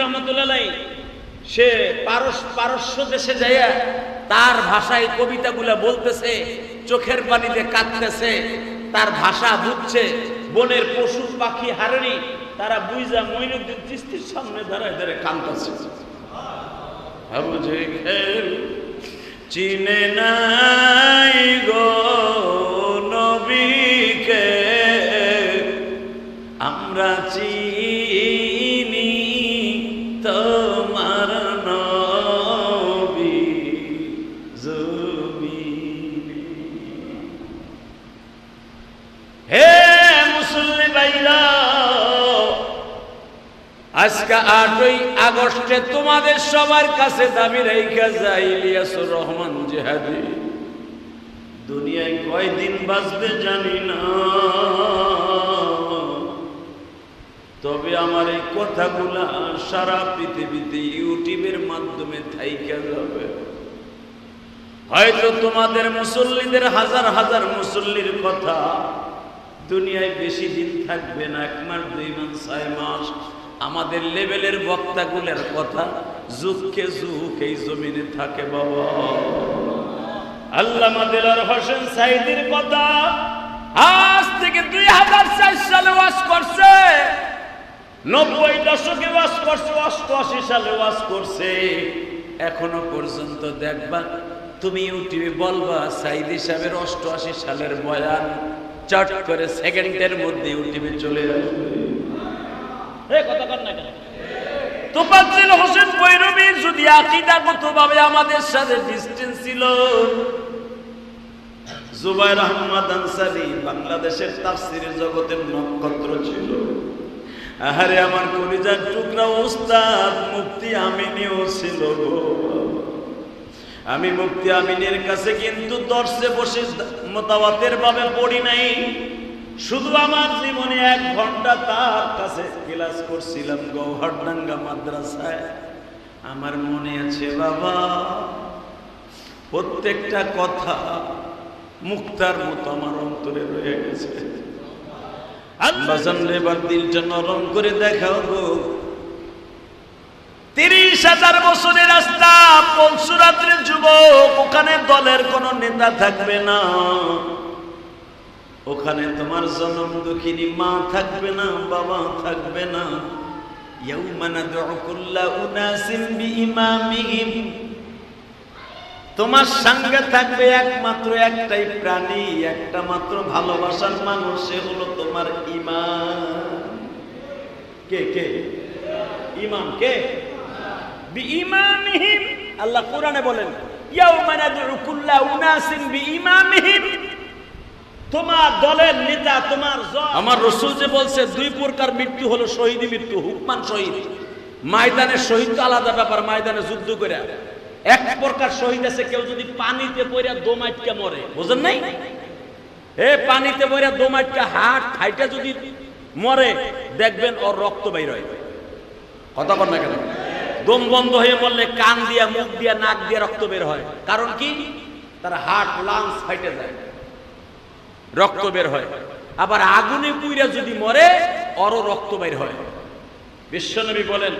রহমতুল্লাহ সে পারস পারস্য দেশে যাইয়া তার ভাষায় বলতেছে, চোখের পানিতে কাঁদতেছে, তার ভাষা বুঝছে, বনের পশু পাখি হারণি তারা বুইজা মইনুদ্দিন চিস্তির সামনে দাঁড়ায় দাঁড়ায় কাঁদতেছে। বুঝে চিনে নাই গো। আজকে আটই আগস্টে তোমাদের সবার কাছে দাবি রেখা যায় ইলিয়াসুর রহমান জেহাদি। দুনিয়ায় কয়দিন বাঁচবে জানি না। তবে আমার এই কথাগুলা সারা পৃথিবীতে ইউটিউবের মাধ্যমে থাইকা যাবে। হয়তো তোমাদের মুসল্লিদের হাজার হাজার মুসল্লির কথা দুনিয়ায় বেশি দিন থাকবে না, এক মাস, দুই মাস, ছয় মাস। আমাদের লেভেলের বক্তাগুলোর কথা যুগকে যুগ এই জমিনে থাকে বাবা। আল্লাহ দিলার হোসেন সাইদির কথা আজ থেকে দুই হাজার চার সালে ওয়াজ করছে। নব্বই দশকে ওয়াজ করছে, অষ্টআশি সালে ওয়াজ করছে। এখনও পর্যন্ত দেখবা, তুমি ইউটিউবে বলবা, সাইদি সাহেবের অষ্টআশি সালের বয়ান চট করে সেকেন্ডের মধ্যে ইউটিউবে চলে আসবে। তোফাজ্জল হোসেন বৈরবী যদি আকিদাগতভাবে আমাদের সাথে ডিস্টেন্স ছিল, জুবাইর আহমদ আনসারি বাংলাদেশের তাফসিরের জগতের নক্ষত্র ছিল। আহারে আমার কলিজার টুকরা ওস্তাদ মুক্তি আমিনীও ছিল গো। আমি মুক্তি আমিনের কাছে কিন্তু দর্শে বসে মতামতের ভাবে পড়ি নাই। শুধু আমার জীবনে এক ঘণ্টা তার কাছে ক্লাস করছিলাম গৌহারডাঙ্গা মাদ্রাসায়। আমার মনে আছে, বাবা, প্রত্যেকটা কথা মুক্তার মতো আমার অন্তরে রয়ে গেছে। আল্লাহ এবার দিলটা নরম করে দেখাও গো। তিরিশ হাজার বছরের রাস্তা, পরশুরাত্রির যুবক, ওখানে দলের কোন নেতা থাকবে না। ওখানে তোমার জনম দুঃখিনী মা থাকবে না, বাবা থাকবে না। তোমার সঙ্গে থাকবে একমাত্র একটাই প্রাণী, একটা মাত্র ভালোবাসার মানুষ, সে হলো তোমার ইমান। কে কে? ইমাম কে? বিইমামিহিম। আল্লাহ কোরআনে বলেন, ইয়াউমা নাদউ কুল্লা উনাসিন বিইমামিহিম। তোমার দলের নেতা, তোমার আমার রসুল যে বলছে, দুই প্রকার মৃত্যু হলো শহীদ মৃত্যু, হুকমান শহীদ। ময়দানের শহীদ তো আলাদা ব্যাপার, ময়দানে যুদ্ধ করে। এক প্রকার শহীদ আছে, কেউ যদি পানিতে পড়ে দোমাইটকে মরে। বুঝেন নাই? এ পানিতে পড়ে দোমাইটকে হাট ফাইটে যদি মরে, দেখবেন ওর রক্ত বাইর হয়। কথা বল না কেন? দম বন্ধ হয়ে মরলে কান দিয়া, মুখ দিয়া, নাক দিয়া রক্ত বের হয়। কারণ কি? তার হার্ট লাংস ফাইটে যায়। রক্ত বের হয়। আবার আগুনে পুইরা যদি মরে, অরও রক্ত বের হয়। বিশ্বনবী বলেন,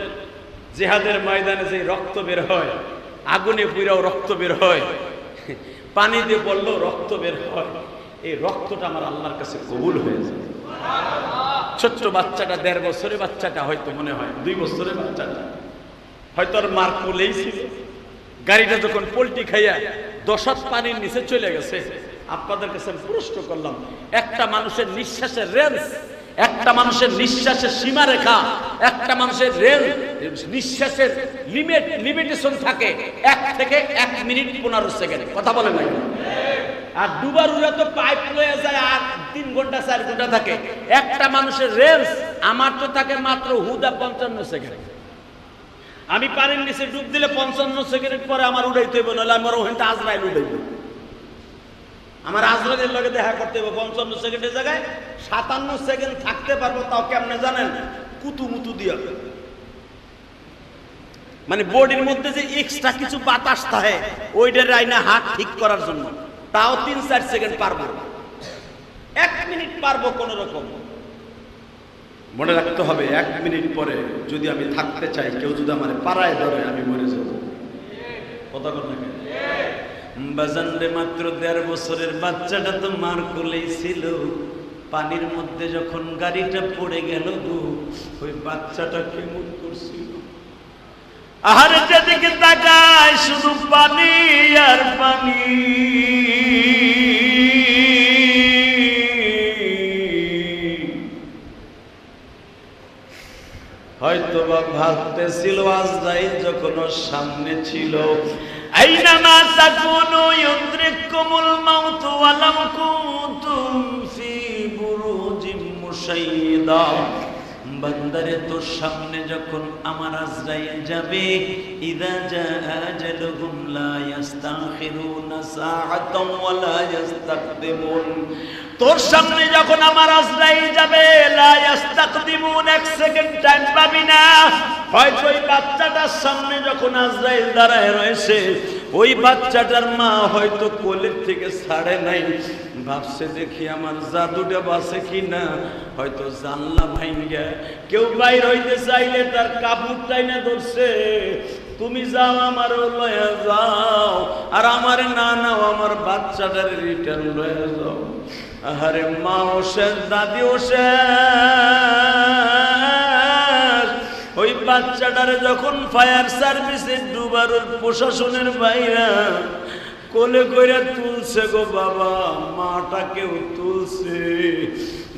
জেহাদের ময়দানে যে রক্ত বের হয়, আগুনে পুইরাও রক্ত বের হয়। পানিতে পড়লেও রক্ত বের হয়। এই রক্তটা আমার আল্লাহর কাছে কবুল হয়ে যায়। ছোট্ট বাচ্চাটা, দেড় বছরের বাচ্চাটা হয়তো মনে হয়, দুই বছরের বাচ্চাটা। হয়তো আর মার কোলেই ছিল। গাড়িটা যখন পোল্টি খাইয়া দশাত পানির নিচে চলে গেছে আপনাদের কাছে প্রশ্ন করলাম, একটা মানুষের নিঃশ্বাসের রেঞ্জ, একটা মানুষের নিঃশ্বাসের সীমারেখা, একটা মানুষের রেঞ্জ, নিঃশ্বাসের লিমিট, লিমিটেশন থাকে এক থেকে এক মিনিট পনেরো সেকেন্ড। কথা বলে নাই আর দুবার উড়ে তো পাইপ লয়ে যায় আর তিন ঘণ্টা, চার ঘণ্টা থাকে। একটা মানুষের রেঞ্জ আমার তো থাকে মাত্র হুদা পঞ্চান্ন সেকেন্ড। আমি পানির নিচে ডুব দিলে পঞ্চান্ন সেকেন্ড পরে আমার উড়াইতে হবে নাহলে আমার ওখানটা আজরাইল উড়াইব। আমার আজরাইলের লগে দেখা করতে হবে পঞ্চান্ন সেকেন্ডের জায়গায়। সাতান্ন সেকেন্ড থাকতে পারব তাও কেমনে জানেন? কুতু মুতু দিয়া। মানে বডির মধ্যে যে এক্সট্রা কিছু বাতাস থাকে, ওইটার আইনা হাত ঠিক করার জন্য। তাও তিন চার সেকেন্ড পারব এক মিনিট পারব কোন রকম। মনে রাখতে হবে, এক মিনিট পরে যদি আমি থাকতে চাই, কেউ যদি আমার পাড়ায় ধরে, আমি মরে যাব। কথা কথা বাজান রে মাত্র দেড় বছরের বাচ্চাটা তো মার কোলেই ছিল। পানির মধ্যে যখন গাড়িটা পড়ে গেল গো, ওই বাচ্চাটা কেমন করছিল। আহারে যেদিকে তাকায় শুধু পানি আর পানি। হয়তো বা ভাবতেছিল আজরাইল যখন সামনে ছিল। বান্দারে তোর সামনে যখন আমার আজরাইল যাবে ইদা জাআ আজালুহুম লা ইস্তাখিরুনা সাআতাও ওয়া লা ইস্তাকদিমুন তোর সামনে যখন আমার আজরাইল যাবে লা ইস্তাকদিমুন এক সেকেন্ড টাইম পাবি না। হয়তো ওই বাচ্চাটার সামনে যখন আজরাইল দাঁড়ায় রয়েছে ওই বাচ্চাটার মা হয়তো কোলের থেকে ছাড়ে নাই। ভাবছে দেখি আমার জাদুটা বাসে কি না হয়তো জানলা ভাইঙ্গা কেউ বাইর হইতে চাইলে তার কাপড়টাই না ধরছে। তুমি যাও আমার লয়া যাও। আর আমার না নাও আমার বাচ্চাটার রিটার্ন লয়া যাও। আরে মা ও দাদি ও বাচ্চাটারে যখন ফায়ার সার্ভিসের ডুবার প্রশাসনের বাইরা কোলে কইরা তুলছে গো বাবা, মাটাকেও তুলছে।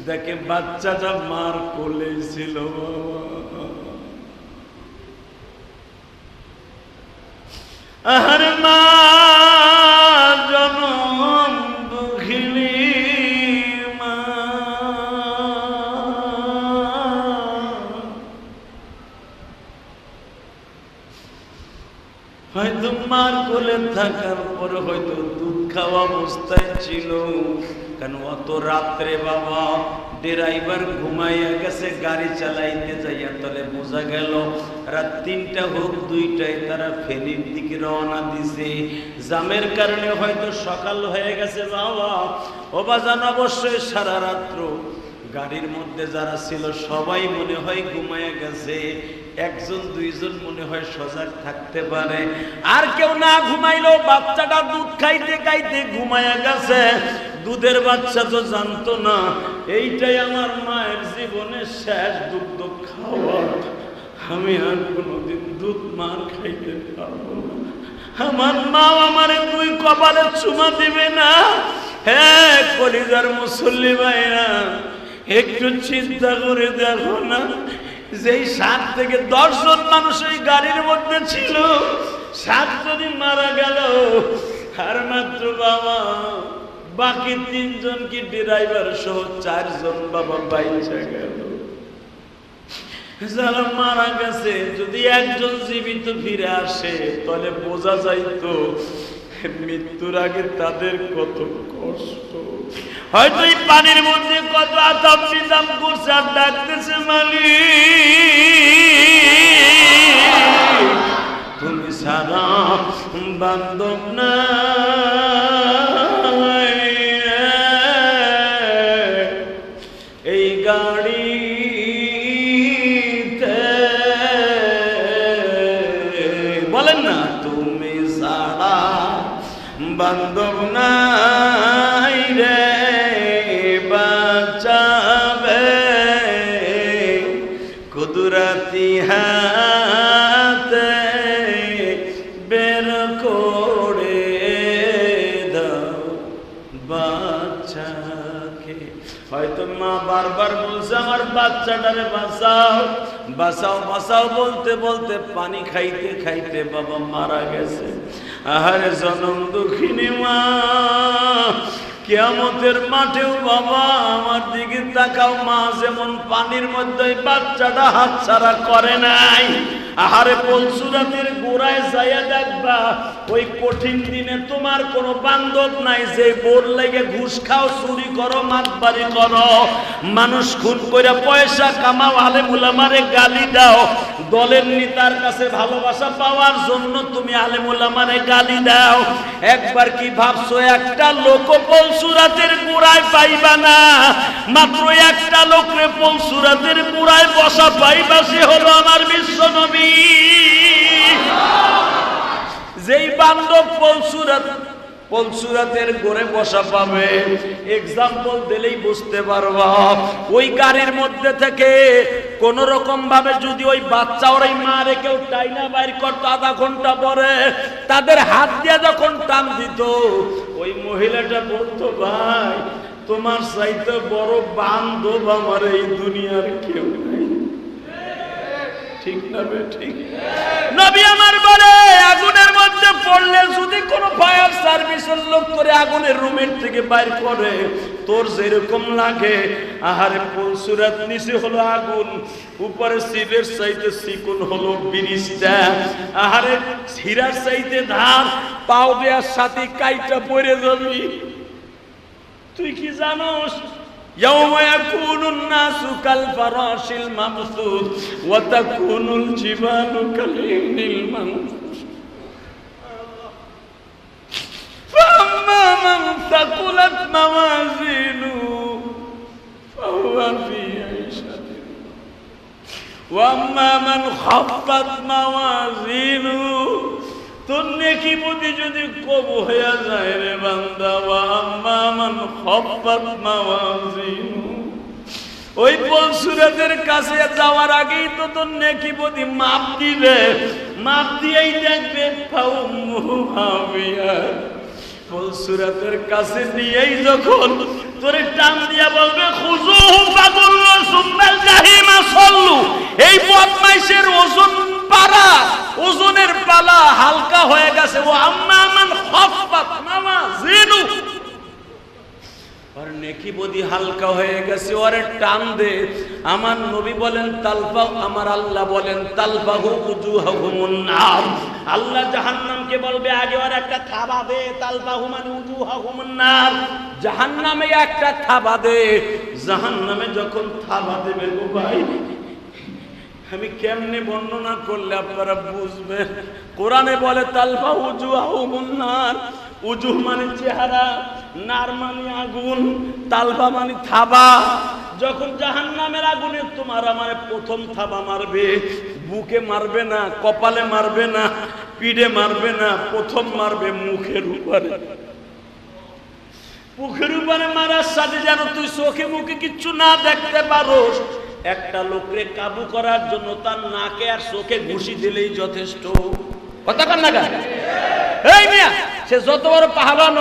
দেখে বাচ্চাটা মার কোলে ছিল আহার মা! থাকার পরে হয়তো দুধ খাওয়া অবস্থায় ছিল। কেন অত রাত্রে বাবা, ড্রাইভার ঘুমাইয়া গেছে, গাড়ি চালাইতে যাইয়া তলে বোঝা গেল, রাত তিনটা হোক দুইটায় তারা ফেনীর দিকে রওনা দিছে। জামের কারণে হয়তো সকাল হয়ে গেছে বাবা। ও বাজান অবশ্যই সারা রাত্র গাড়ির মধ্যে যারা ছিল সবাই মনে হয় ঘুমায় গেছে। একজন, দুইজন মনে হয় সজাগ থাকতে পারে। আর কেউ না ঘুমাইলো বাচ্চাটা দুধ খাইতে খাইতে ঘুমায়া গেছে। দুধের বাচ্চা তো জানতো না। এইটাই আমার মায়ের জীবনের শেষ দুগ্ধ খাওয়া। আমি আর কোনোদিন দুধ মার খাইতে পারব না। আমার মা আমার দুই কপালে চুমা দিবে না। হ্যাঁ কলিজার মুসল্লি ভাইরা, একটু চিন্তা করে দেখো না। যেই সাত থেকে দশ জন মানুষ ওই গাড়ির মধ্যে ছিল, সাত জনই মারা গেল, আর মাত্র বাবা, বাকি তিনজন কি ড্রাইভার সহ চারজন বাবা বাইচা গেল। যারা মারা গেছে, যদি একজন জীবিত ফিরে আসে, তাহলে বোঝা যাইতো মৃত্যুর আগে তাদের কত কষ্ট। হয়তো এই পানির মধ্যে কত আতাপ নিতাম করছে আর ডাকতেছে মালি তুমি সারা বান্ধব না। বাচ্চাটারে বাঁচাও। বাঁচাও বাঁচাও বলতে বলতে পানি খাইতে খাইতে বাবা মারা গেছে। আহারে জনম দুঃখিনী মা, কেয়ামতের মাঠেও বাবা আমার দিকে তাকাও মা, যেমন পানির মধ্যে বাচ্চাটা হাত ছাড়া করে নাই। আহারে পলসুরাতের যাইয়া দেখবা, ওই কঠিন দিনে তোমার কোনো বান্ধব নাই যে বোর লেগে ঘুষ খাও, চুরি করো, মাতবাড়ি করো। মানুষ খুন করে পয়সা কামাও আলে মুলামারে গালি দাও। দলের নেতার কাছে ভালোবাসা পাওয়ার জন্য তুমি আলে মুলামারে গালি দাও। একবার কি ভাবছ, একটা লোক পলসুরাতের গোড়ায় পাইবা না? মাত্র একটা লোকরে পলসুরাতের গোড়ায় বসা পাইবা, সে হলো আমার বিশ্ব নবী। যেই বান্ধব পলসুরাত, পলসুরাতের গোড়ে বসা পাবে এক্সাম্পল দিলেই বুঝতে পারবা। ওই গাড়ির মধ্যে থেকে কোন রকম ভাবে যদি ওই বাচ্চা ওর এই মা রে কেউ টাইনা বাইর করতো আধা ঘণ্টা পরে, তাদের হাত দিয়ে যখন টান দিত, ওই মহিলাটা বলতো, ভাই, তোমার চাইতে বড় বান্ধব আমার এই দুনিয়ার কেউ নাই। ঠিক না বে ঠিক নবী আমার বলে আগুনের মধ্যে পড়লে যদি কোনো ফায়ার সার্ভিসের লোক করে আগুনের রুমের থেকে বাইর করে তোর যেরকম লাগে আহারে পলসুরাত নিচে হলো আগুন উপরে সিলের চাইতে চিকুন হলো ব্রিজটা আহারে হীরার চাইতে ধার পাও দেওয়ার সাথে কাইটা পড়ে যাবি তুই কি জানোস يوم يكون الناس كالفراش المبثوث وتكون الجبال كالعهن المنفوش فأما من ثقلت موازينه فهو في عيشة وأما من خفت موازينه তোর নেকি বুদ্ধি যদি কম হইয়া যায় রে বান্দা ওয়া আম্মা মান খফফাত মাওয়াজিনু ওই পলসুরাতের কাছে যাওয়ার আগেই তো তোর নেকি বুদ্ধি মাপ দিবে। মাপ দিয়েই দেখবে পলসুরাতের কাছে নিয়েই যখন তোরে টান দিয়া বলবে খুজুহু ফাগুল্লু সুম্মাল জাহিমা সল্লু এই বদমাইশের ওজন পারা ওজনের পালা হালকা হয়ে গেছে। ও আম্মা মান খফফাত, মামা, জিনু। আর নেকি বদি হালকা হয়ে গেছে, ওরে টান দে। আমার নবী বলেন, তালফা, আমার আল্লাহ বলেন, তালফাহু উজুহাহুমুন নার আল্লাহ জাহান্নামকে বলবে, আগে ওর একটা থাবা দে, তালফাহু মানে উজুহাহুমুন নার জাহান্নামে একটা থাবা দে। জাহান্নামে যখন থাবা দেবে গো ভাই, আমি কেমনে বর্ণনা করলে আপনারা বুঝবেন? কোরআনে বলে তালফা উজু আহুমুন্নার উজু মানে চেহারা। নার মানে আগুন তালফা মানে থাবা, যখন জাহান নামের আগুনে তোমার আমার প্রথম থাবা মারবে, বুকে মারবে না, কপালে মারবে না, পিঠে মারবে না, প্রথম মারবে মুখের উপরে। মুখের উপরে মারার সাথে যেন তুই চোখে মুখে কিচ্ছু না দেখতে পারো একটা লোকরে কাবু করার জন্য তার নাকে আর চোখে ঘুষি দিলেই যথেষ্ট। কথা কান না এই মিয়া, সে যত বড় পাহাবান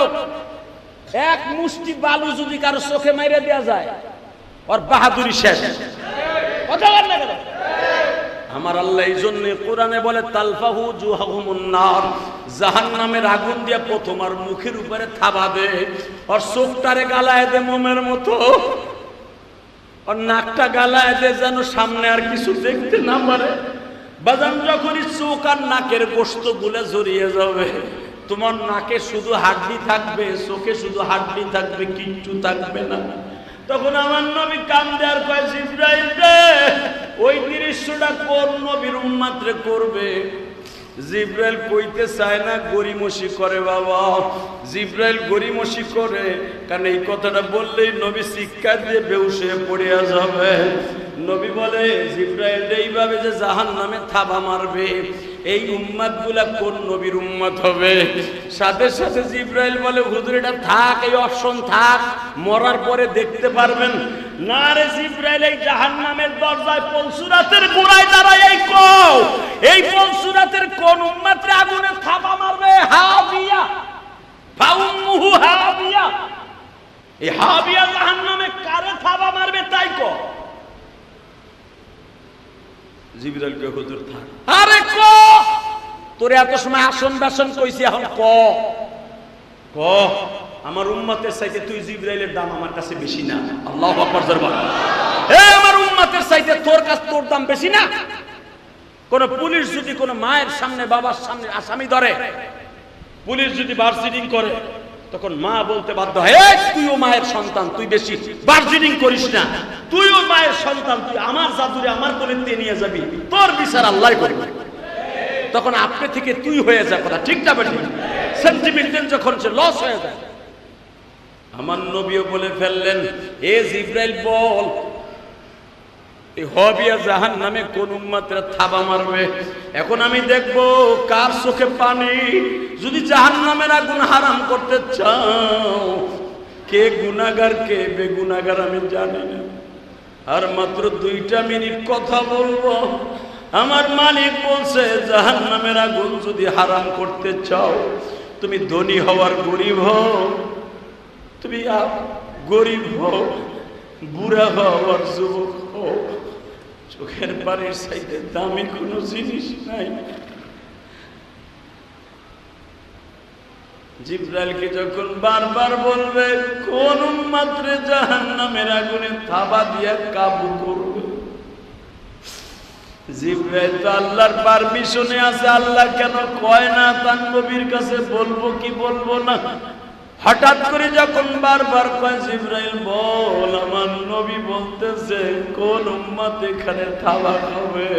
এক মুষ্টি বালু যদি কারও চোখে মাইরে দেওয়া যায়, ওর বাহাদুরি শেষ? আমার আল্লাহ এই জন্য কোরআনে বলে, তালফাহু জুহাহুমুন নার। জাহান্নামের আগুন দিয়ে প্রথম আর মুখের উপরে থাবা দে। আর চোখটারে গালায় দে মোমের মতো। আর নাকটা গালায় দে যেন সামনে আর কিছু দেখতে না পারে। বাজান যখনই চোখ আর নাকের গোস্ত গুলে জড়িয়ে যাবে তোমার নাকে শুধু হাড্ডি থাকবে, চোখে শুধু হাড্ডি থাকবে, কিচ্ছু থাকবে না। তখন আমার নবী কান্দে আর কয়, জিব্রাইল রে, ওই দৃশ্যটা কোন নবীর উম্মাত্রে করবে? জিব্রাইল কইতে চায় না গরিমসি করে বাবা। জিব্রাইল গরিমসি করে, কারণ এই কথাটা বললেই নবী শিক্ষা দিয়ে বেউসে পড়িয়া যাবে। নবী বলে, জিব্রাইল এইভাবে যে জাহান নামে থাবা মারবে এই উম্মাদগুলা কোন নবীর উম্মাদ হবে? সাথে সাথে জিব্রাইল বলে, হুজুর, এটা থাক, এই অপশন থাক, মরার পরে দেখতে পারবেন। না রে জিব্রাইল, এই জাহান্নামের দরজায় পলসুরাতের গোড়ায় দাঁড়ায়, এই কও, এই পলসুরাতের কোন উম্মাত্রে আগুনে থাবা মারবে? হাবিয়া, ফাউম্মুহু হাবিয়া। এই হাবিয়া জাহান্নামে কারে থাবা মারবে তাই কও? জিবরাইলকে হুজুর থাক। আরে ক? তোরে এত সময় আসন বাসন কইছি এখন ক? ক? আমার উম্মতের চাইতে তুই জিবরাইলের দাম আমার কাছে বেশি না। আল্লাহু আকবার জোরে এ আমার উম্মতের চাইতে তোর কাছে তোর দাম বেশি না? কোন পুলিশ যদি কোন মায়ের সামনে বাবার সামনে আসামি ধরে পুলিশ যদি বার্সিডিং করে তখন মা বলতে বাধ্য হয় তুইও মায়ের সন্তান তুই বেশি। বার্সিডিং করিস না। তুইও মায়ের সন্তান, তুই আমার জাদুরে আমার কোলে নিয়ে যাবি, তোর বিচার আল্লাহ করবে। তখন আপনি থেকে তুই হয়ে যায় কথা, ঠিক না বেটি সেন্টিমেন্টাল যখন সে লস হয়ে যায়। আমার নবীও বলে ফেললেন, এ জিব্রাইল, বল হবিয়া জাহান নামে কোন উম্মাতেরা থাবা মারবে? এখন আমি দেখব কার চোখে পানি। যদি জাহান নামের আগুন হারাম করতে চাও, কে গুনাগার কে বেগুনাগার আমি জানি না। আর মাত্র দুইটা মিনিট কথা বলব। আমার মালিক বলছে জাহান নামের আগুন যদি হারাম করতে চাও, তুমি ধনী হওয়ার গরিব হও। তুমি গরিব হও, বুড়া হও আর যুবক হও। চোখের পানির সাইডে দামি কোনো জিনিস নাই। জিব্রাইলকে যখন বারবার বলবে, কোন মাত্রে জাহান নামের আগুনে থাবা দিয়া কাবু করবে? জিব্রাইল তো আল্লাহর পারমিশনে আছে, আল্লাহ কেন কয় না? তার নবীর কাছে বলব কি বলব না? হঠাৎ করে যখন বারবার কয়, জিব্রাইল বল, আমার নবী বলতেছে, কোন উম্মত এখানে থাবা খাবে?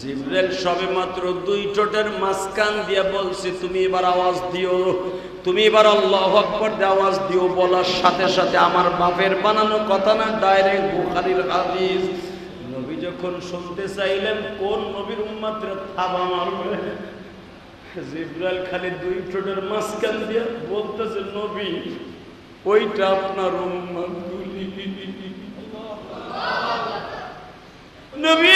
জিব্রাইল সবে মাত্র দুই ঠোঁটের মাঝখান দিয়া বলছে, তুমি এবার আওয়াজ দিও, তুমি এবার আল্লাহ আকবর দিয়ে আওয়াজ দিও, বলার সাথে সাথে আমার বাপের বানানো কথা না, ডাইরেক্ট বুখারির হাদিস। নবী যখন শুনতে চাইলেন, কোন নবীর উম্মাত্রে থাবা মারবে? জিব্রাইল খালি দুই ঠোঁটের মাঝখান দিয়ে বলতেছে, নবী, ওইটা আপনার উম্মাত নবী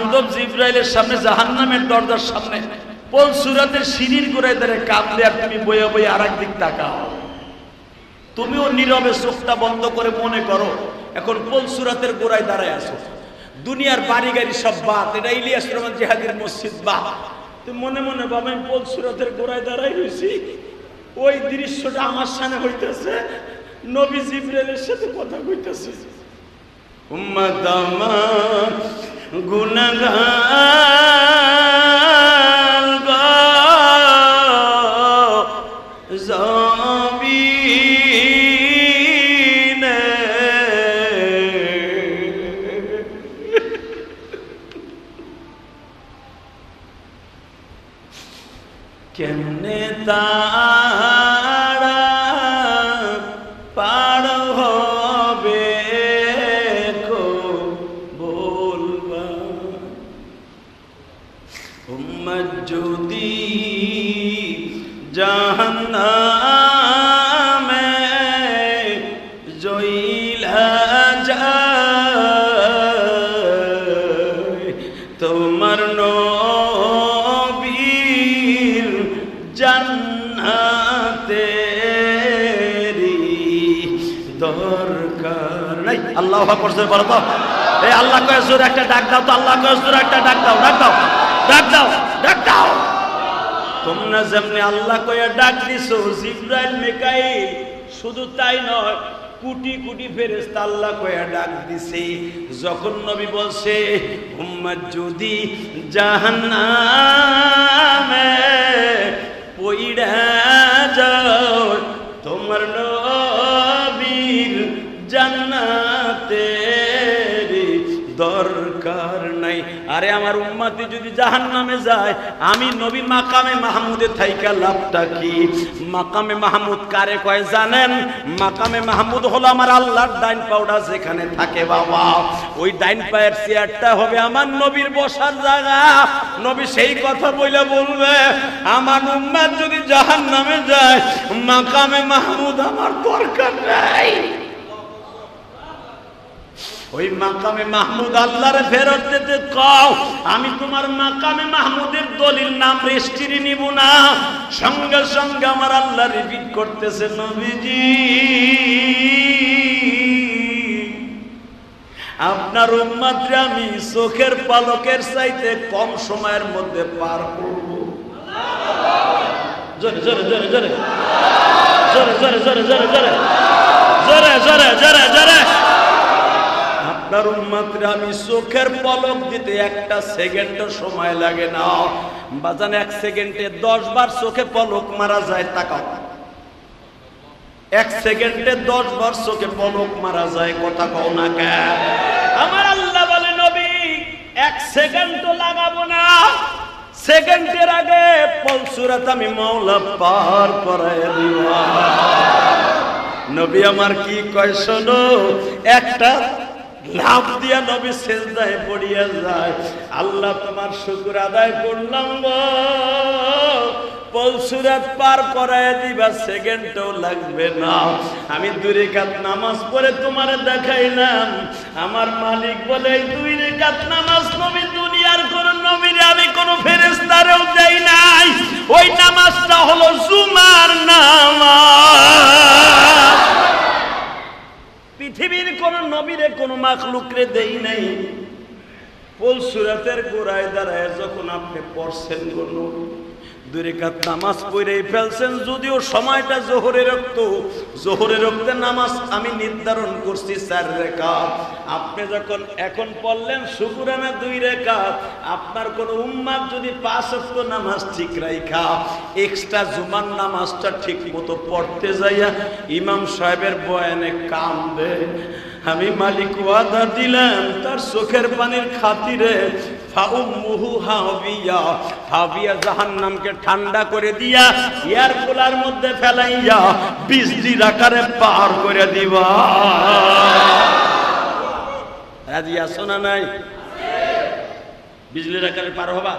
বান্ধব জিব্রাইলের সামনে, জাহান্নামের দরজার সামনে পল সুরাতের সিঁড়ির গোড়ায় ধরে কাঁদলে আর তুমি বয়ে বয়ে আর দিক তাকাও। তুমিও নীরবে চোখটা বন্ধ করে মনে করো, এখন পল সুরাতের গোড়ায় দাঁড়ায় আসো দুনিয়ার বাড়ি গাড়ি সব বাদ, এটা ইলিয়াস রহমান জিহাদির মসজিদ বাদ। তুমি মনে মনে বাবা আমি পল সুরাতের গোড়ায় দাঁড়াই রয়েছি? ওই দৃশ্যটা আমার সামনে হইতেছে, নবী জিব্রাইলের সাথে কথা কইতেছে। উম্মত আমার গুনাগার গো জমিনে কেমনে তারা দরকার নাই। আল্লাহ করছে বলো তো। এই আল্লাহ কয়ে জোর একটা ডাক দাও তো আল্লাহ কয়ে জোর একটা ডাক দাও ডাক দাও ডাক দাও ডাক দাও। তোমরা যেমনি আল্লাহ কয়ে ডাক দিছো জিব্রাইল মিকাইল শুধু তাই নয় কোটি কোটি ফেরেশতা আল্লাহ কয়ে ডাক দিছে। যখন নবী বলছে উম্মত যদি জাহান্নামে পইড়া যাও আরে আমার উম্মাতি যদি জাহান নামে যায়, আমি নবী মাকামে মাহমুদে থাইকা লাভটা কি? মাকামে মাহমুদ কারে কয় জানেন? মাকামে মাহমুদ হলো আমার আল্লাহর ডাইন পাউডা যেখানে থাকে বাবা। ওই ডাইন পায়ের চেয়ারটা হবে আমার নবীর বসার জায়গা। নবী সেই কথা বইলে বলবে, আমার উম্মাদ যদি জাহান নামে যায়, মাকামে মাহমুদ আমার দরকার নাই। ওই মাকামে মাহমুদ আল্লাহরে ফেরত দিতে কও, আমি তোমার মাকামে মাহমুদের দলিল নাম রেস্টিরি নিব না। সঙ্গে সঙ্গে আমার আল্লাহ রিপিট করতেছে, নবীজি, আপনার উম্মাত্রে আমি চোখের পালকের চাইতে কম সময়ের মধ্যে পার করব। জোরে জোরে জোরে। জোরে জোরে জোরে জোরে জোরে জোরে। জোরে জোরে জোরে জোরে। আপনার উন্মাত্রে আমি চোখের পলক দিতে একটা সেকেন্ডও সময় লাগে না। বাজান এক সেকেন্ডে দশ বার চোখে পলক মারা যায়, তাকাও। এক সেকেন্ডে দশ বার চোখে পলক মারা যায়, কথা কও না কে আমার আল্লাহ বলে, নবী, এক সেকেন্ড তো লাগাবো না। সেকেন্ডের আগে পলসুরাত আমি মাওলা পার করায় দিবা। নবী আমার কি কয়, শোনো, একটা লাভ দিয়া নবী সেজদায় পড়িয়া যায়। আল্লাহ তোমার শুকুর আদায় করলাম পলসুরাত পার করায় দিবা, সেকেন্ডও লাগবে না। আমি দুই রেখাত নামাজ পড়ে তোমারে দেখাইলাম। আমার মালিক বলে দুই রেখাত নামাজ নবী দুনিয়ার কোন নবীরে, আমি কোন ফেরেস্তারেও দেই নাই। ওই নামাজটা হলো জুমার নামাজ। পৃথিবীর কোন নবীরে কোন মাখলুকরে দেই নাই। পোল সুরাতের গোড়ায় দাঁড়ায় যখন আপনি পড়ছেন কোন দুরেকাত নামাজ পড়েই ফেলছেন, যদিও সময়টা জোহরে রক্ত। জোহরে রক্তের নামাজ আমি নির্ধারণ করছি চার রেখা আপনি যখন এখন পড়লেন শুকুরানা দুই রেখা আপনার কোন উম্মাদ যদি পাঁচ অক্ত নামাজ ঠিক রাইখা এক্সট্রা জুমার নামাজটা ঠিক মতো পড়তে যাইয়া ইমাম সাহেবের বয়ানে কাম দেয় আমি মালিক ওয়াদা দিলাম, তার চোখের পানির খাতিরে ফাউম্মুহু হাবিয়া হাবিয়া জাহান্নামকে ঠান্ডা করে দিয়া এয়ার কুলার মধ্যে ফেলাইয়া বিজলির আকারে পার করে দিবা। রাজি আসো না নাই? বিজলির আকারে পার হবা?